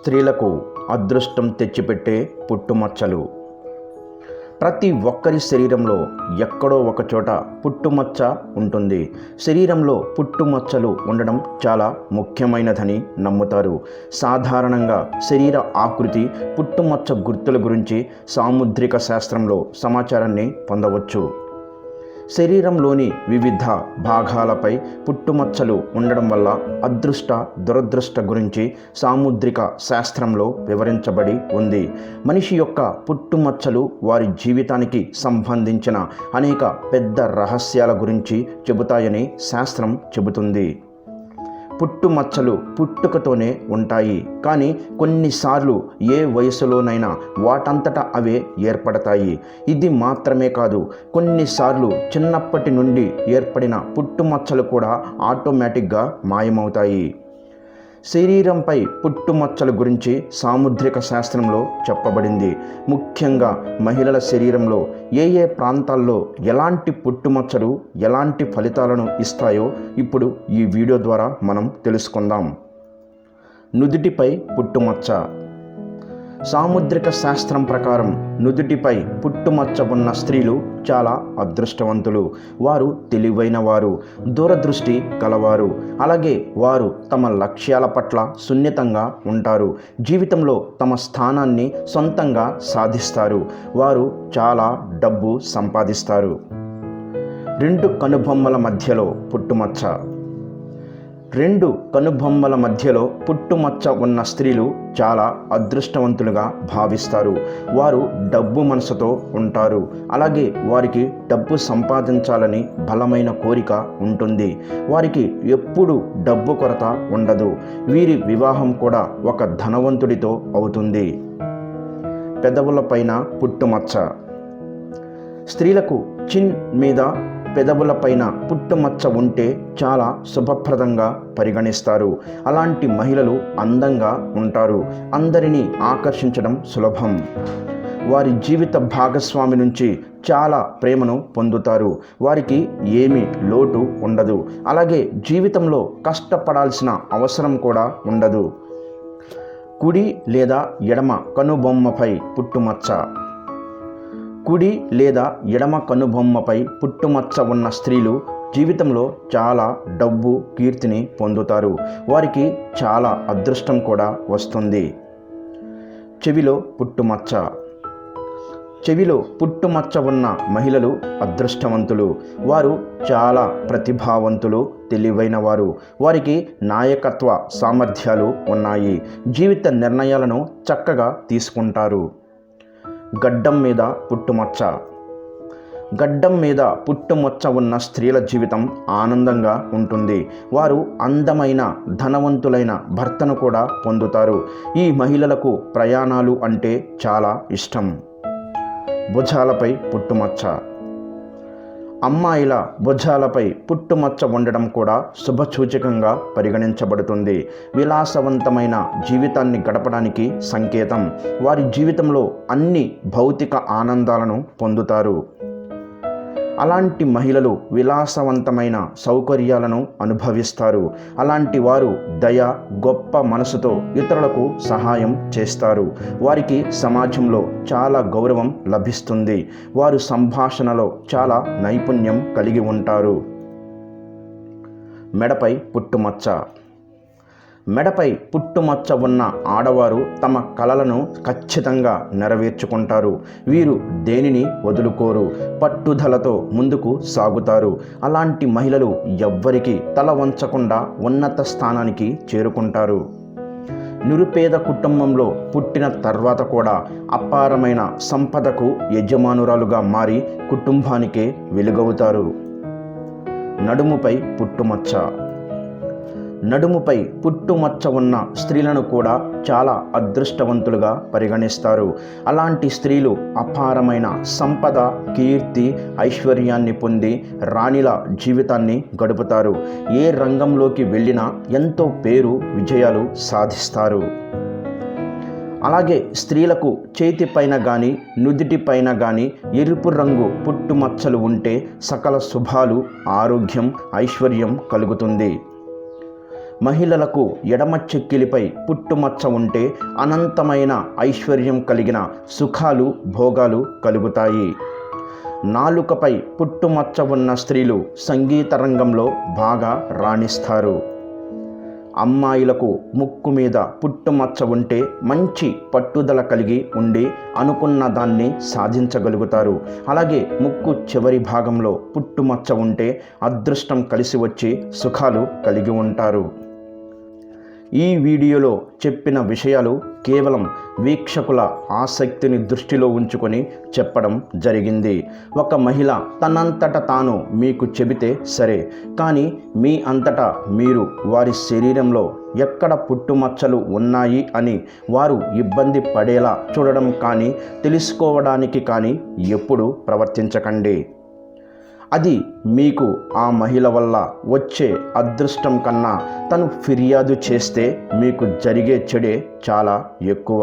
స్త్రీలకు అదృష్టం తెచ్చిపెట్టే పుట్టుమచ్చలు. ప్రతి ఒక్కరి శరీరంలో ఎక్కడో ఒక చోట పుట్టుమచ్చ ఉంటుంది. శరీరంలో పుట్టుమచ్చలు ఉండడం చాలా ముఖ్యమైనదని నమ్ముతారు. సాధారణంగా శరీర ఆకృతి పుట్టుమచ్చ గుర్తుల గురించి సాముద్రిక శాస్త్రంలో సమాచారాన్ని పొందవచ్చు. శరీరంలోని వివిధ భాగాలపై పుట్టుమచ్చలు ఉండడం వల్ల అదృష్ట దురదృష్ట గురించి సాముద్రిక శాస్త్రంలో వివరించబడి ఉంది. మనిషి యొక్క పుట్టుమచ్చలు వారి జీవితానికి సంబంధించిన అనేక పెద్ద రహస్యాల గురించి చెబుతాయని శాస్త్రం చెబుతుంది. పుట్టుమచ్చలు పుట్టుకతోనే ఉంటాయి. కానీ కొన్నిసార్లు ఏ వయసులోనైనా వాటంతట అవే ఏర్పడతాయి. ఇది మాత్రమే కాదు కొన్నిసార్లు చిన్నప్పటి నుండి ఏర్పడిన పుట్టుమచ్చలు కూడా ఆటోమేటిక్గా మాయమవుతాయి. శరీరంపై పుట్టుమచ్చల గురించి సాముద్రిక శాస్త్రంలో చెప్పబడింది. ముఖ్యంగా మహిళల శరీరంలో ఏ ఏ ప్రాంతాల్లో ఎలాంటి పుట్టుమచ్చలు ఎలాంటి ఫలితాలను ఇస్తాయో ఇప్పుడు ఈ వీడియో ద్వారా మనం తెలుసుకుందాం. నుదుటిపై పుట్టుమచ్చ సాముద్రిక శాస్త్రం ప్రకారం నుదుటిపై పుట్టుమచ్చ ఉన్న స్త్రీలు చాలా అదృష్టవంతులు. వారు తెలివైన వారు దూరదృష్టి కలవారు. అలాగే వారు తమ లక్ష్యాల పట్ల సున్నితంగా ఉంటారు. జీవితంలో తమ స్థానాన్ని సొంతంగా సాధిస్తారు. వారు చాలా డబ్బు సంపాదిస్తారు. రెండు కనుబొమ్మల మధ్యలో పుట్టుమచ్చ. రెండు కనుబొమ్మల మధ్యలో పుట్టుమచ్చ ఉన్న స్త్రీలు చాలా అదృష్టవంతులుగా భావిస్తారు. వారు డబ్బు మనసుతో ఉంటారు. అలాగే వారికి డబ్బు సంపాదించాలని బలమైన కోరిక ఉంటుంది. వారికి ఎప్పుడు డబ్బు కొరత ఉండదు. వీరి వివాహం కూడా ఒక ధనవంతుడితో అవుతుంది. పెదవులపైన పుట్టుమచ్చ. స్త్రీలకు చిన్ మీద పెదవులపైన పుట్టుమచ్చ ఉంటే చాలా శుభప్రదంగా పరిగణిస్తారు. అలాంటి మహిళలు అందంగా ఉంటారు. అందరినీ ఆకర్షించడం సులభం. వారి జీవిత భాగస్వామి నుంచి చాలా ప్రేమను పొందుతారు. వారికి ఏమీ లోటు ఉండదు. అలాగే జీవితంలో కష్టపడాల్సిన అవసరం కూడా ఉండదు. కుడి లేదా ఎడమ కనుబొమ్మపై పుట్టుమచ్చ. కుడి లేదా ఎడమ కనుబొమ్మపై పుట్టుమచ్చ ఉన్న స్త్రీలు జీవితంలో చాలా డబ్బు కీర్తిని పొందుతారు. వారికి చాలా అదృష్టం కూడా వస్తుంది. చెవిలో పుట్టుమచ్చ. చెవిలో పుట్టుమచ్చ ఉన్న మహిళలు అదృష్టవంతులు. వారు చాలా ప్రతిభావంతులు తెలివైన వారు. వారికి నాయకత్వ సామర్థ్యాలు ఉన్నాయి. జీవిత నిర్ణయాలను చక్కగా తీసుకుంటారు. గడ్డం మీద పుట్టుమచ్చ. గడ్డం మీద పుట్టుమచ్చ ఉన్న స్త్రీల జీవితం ఆనందంగా ఉంటుంది. వారు అందమైన ధనవంతులైన భర్తను కూడా పొందుతారు. ఈ మహిళలకు ప్రయాణాలు అంటే చాలా ఇష్టం. భుజాలపై పుట్టుమచ్చ. అమ్మాయిల భుజాలపై పుట్టుమచ్చ ఉండడం కూడా శుభసూచకంగా పరిగణించబడుతుంది. విలాసవంతమైన జీవితాన్ని గడపడానికి సంకేతం. వారి జీవితంలో అన్ని భౌతిక ఆనందాలను పొందుతారు. అలాంటి మహిళలు విలాసవంతమైన సౌకర్యాలను అనుభవిస్తారు. అలాంటి వారు దయ గొప్ప మనసుతో ఇతరులకు సహాయం చేస్తారు. వారికి సమాజంలో చాలా గౌరవం లభిస్తుంది. వారు సంభాషణలో చాలా నైపుణ్యం కలిగి ఉంటారు. మెడపై పుట్టుమచ్చ మెడపై పుట్టుమచ్చ ఉన్న ఆడవారు తమ కలలను ఖచ్చితంగా నెరవేర్చుకుంటారు. వీరు దేనిని వదులుకోరు? పట్టుదలతో ముందుకు సాగుతారు. అలాంటి మహిళలు ఎవ్వరికి తల వంచకుండా ఉన్నత స్థానానికి చేరుకుంటారు. నిరుపేద కుటుంబంలో పుట్టిన తర్వాత కూడా అపారమైన సంపదకు యజమానురాలుగా మారి కుటుంబానికే వెలుగవుతారు. నడుముపై పుట్టుమచ్చ నడుముపై పుట్టుమచ్చ ఉన్న స్త్రీలను కూడా చాలా అదృష్టవంతులుగా పరిగణిస్తారు. అలాంటి స్త్రీలు అపారమైన సంపద కీర్తి ఐశ్వర్యాన్ని పొంది రాణిల జీవితాన్ని గడుపుతారు. ఏ రంగంలోకి వెళ్ళినా ఎంతో పేరు విజయాలు సాధిస్తారు. అలాగే స్త్రీలకు చేతిపైన కానీ నుదిటిపైన కానీ ఎరుపు రంగు పుట్టుమచ్చలు ఉంటే సకల శుభాలు ఆరోగ్యం ఐశ్వర్యం కలుగుతుంది. మహిళలకు ఎడమ చెక్కిలిపై పుట్టుమచ్చ ఉంటే అనంతమైన ఐశ్వర్యం కలిగిన సుఖాలు భోగాలు కలుగుతాయి. నాలుకపై పుట్టుమచ్చ ఉన్న స్త్రీలు సంగీత రంగంలో బాగా రాణిస్తారు. అమ్మాయిలకు ముక్కు మీద పుట్టుమచ్చ ఉంటే మంచి పట్టుదల కలిగి ఉండి అనుకున్న దాన్ని సాధించగలుగుతారు. అలాగే ముక్కు చివరి భాగంలో పుట్టుమచ్చ ఉంటే అదృష్టం కలిసి వచ్చి సుఖాలు కలిగి ఉంటారు. ఈ వీడియోలో చెప్పిన విషయాలు కేవలం వీక్షకుల ఆసక్తిని దృష్టిలో ఉంచుకొని చెప్పడం జరిగింది. ఒక మహిళ తనంతట తాను మీకు చెబితే సరే కానీ మీ అంతటా మీరు వారి శరీరంలో ఎక్కడ పుట్టుమచ్చలు ఉన్నాయి అని వారు ఇబ్బంది పడేలా చూడడం కానీ తెలుసుకోవడానికి కానీ ఎప్పుడు ప్రవర్తించకండి. అది మీకు ఆ మహిళ వల్ల వచ్చే అదృష్టం కన్నా తను ఫిర్యాదు చేస్తే మీకు జరిగే చెడే చాలా ఎక్కువ.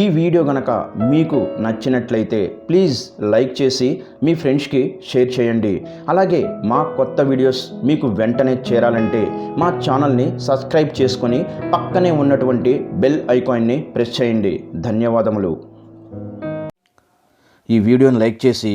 ఈ వీడియో గనక మీకు నచ్చినట్లయితే ప్లీజ్ లైక్ చేసి మీ ఫ్రెండ్స్కి షేర్ చేయండి. అలాగే మా కొత్త వీడియోస్ మీకు వెంటనే చేరాలంటే మా ఛానల్ని సబ్స్క్రైబ్ చేసుకొని పక్కనే ఉన్నటువంటి బెల్ ఐకాన్ని ప్రెస్ చేయండి. ధన్యవాదములు. ఈ వీడియోని లైక్ చేసి